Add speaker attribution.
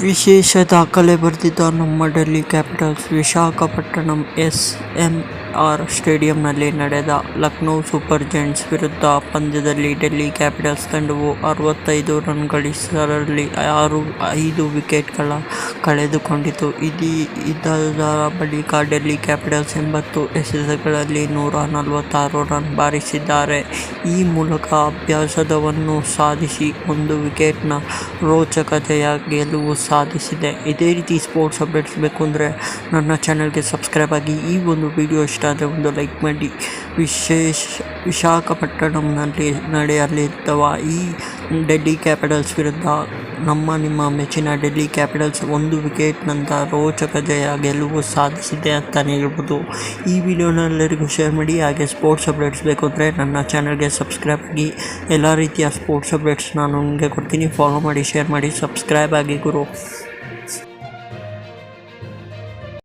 Speaker 1: ವಿಶೇಷ ದಾಖಲೆ ಬರೆದಿದ್ದ ನಮ್ಮ Delhi Capitals Visakhapatnam S N R ಸ್ಟೇಡಿಯಂನಲ್ಲಿ ನಡೆದ ಲಕ್ನೋ ಸೂಪರ್ ಜೈಂಟ್ಸ್ ವಿರುದ್ಧ ಪಂದ್ಯದಲ್ಲಿ ಡೆಲ್ಲಿ ಕ್ಯಾಪಿಟಲ್ಸ್ ತಂಡವು ಅರವತ್ತೈದು ರನ್ ಗಳಿಸುವಲ್ಲಿ ಆರು, ಐದು ವಿಕೆಟ್ಗಳ ಕಳೆದುಕೊಂಡಿತು. ಇದೀ, ಇದರ ಬಳಿಕ ಡೆಲ್ಲಿ ಕ್ಯಾಪಿಟಲ್ಸ್ ಎಂಬತ್ತು ಎಸೆತಗಳಲ್ಲಿ ನೂರ ನಲವತ್ತಾರು ರನ್ ಬಾರಿಸಿದ್ದಾರೆ. ಈ ಮೂಲಕ ಅಭ್ಯಾಸದವನ್ನು ಸಾಧಿಸಿ ಒಂದು ವಿಕೆಟ್ನ ರೋಚಕತೆಯ ಗೆಲುವು ಸಾಧಿಸಿದೆ. ಇದೇ ರೀತಿ ಸ್ಪೋರ್ಟ್ಸ್ ಅಪ್ಡೇಟ್ಸ್ ಬೇಕು ಅಂದರೆ ನನ್ನ ಚಾನಲ್ಗೆ ಸಬ್ಸ್ಕ್ರೈಬ್ ಆಗಿ ಈ ಒಂದು ವಿಡಿಯೋ ಇಷ್ಟ ಒಂದು ಲೈಕ್ ಮಾಡಿ ವಿಶೇಷ ವಿಶಾಖಪಟ್ಟಣಂನಲ್ಲಿ ನಡೆಯಲಿರ್ತವ. ಈ ಡೆಲ್ಲಿ ಕ್ಯಾಪಿಟಲ್ಸ್ ವಿರುದ್ಧ ನಮ್ಮ ನಿಮ್ಮ ಮೆಚ್ಚಿನ ಡೆಲ್ಲಿ ಕ್ಯಾಪಿಟಲ್ಸ್ ಒಂದು ವಿಕೆಟ್ನಂತ ರೋಚಕ ಜಯ ಗೆಲುವು ಸಾಧಿಸಿದೆ ಅಂತಲೇ ಹೇಳ್ಬೋದು. ಈ ವಿಡಿಯೋನ ಎಲ್ಲರಿಗೂ ಶೇರ್ ಮಾಡಿ, ಹಾಗೆ ಸ್ಪೋರ್ಟ್ಸ್ ಅಪ್ಡೇಟ್ಸ್ ಬೇಕು ಅಂದರೆ ನನ್ನ ಚಾನಲ್ಗೆ ಸಬ್ಸ್ಕ್ರೈಬ್ ಆಗಿ. ಎಲ್ಲ ರೀತಿಯ ಸ್ಪೋರ್ಟ್ಸ್ ಅಪ್ಡೇಟ್ಸ್ ನಾನು ನಿಮಗೆ ಕೊಡ್ತೀನಿ. ಫಾಲೋ ಮಾಡಿ ಶೇರ್ ಮಾಡಿ ಸಬ್ಸ್ಕ್ರೈಬ್ ಆಗಿ ಗುರು.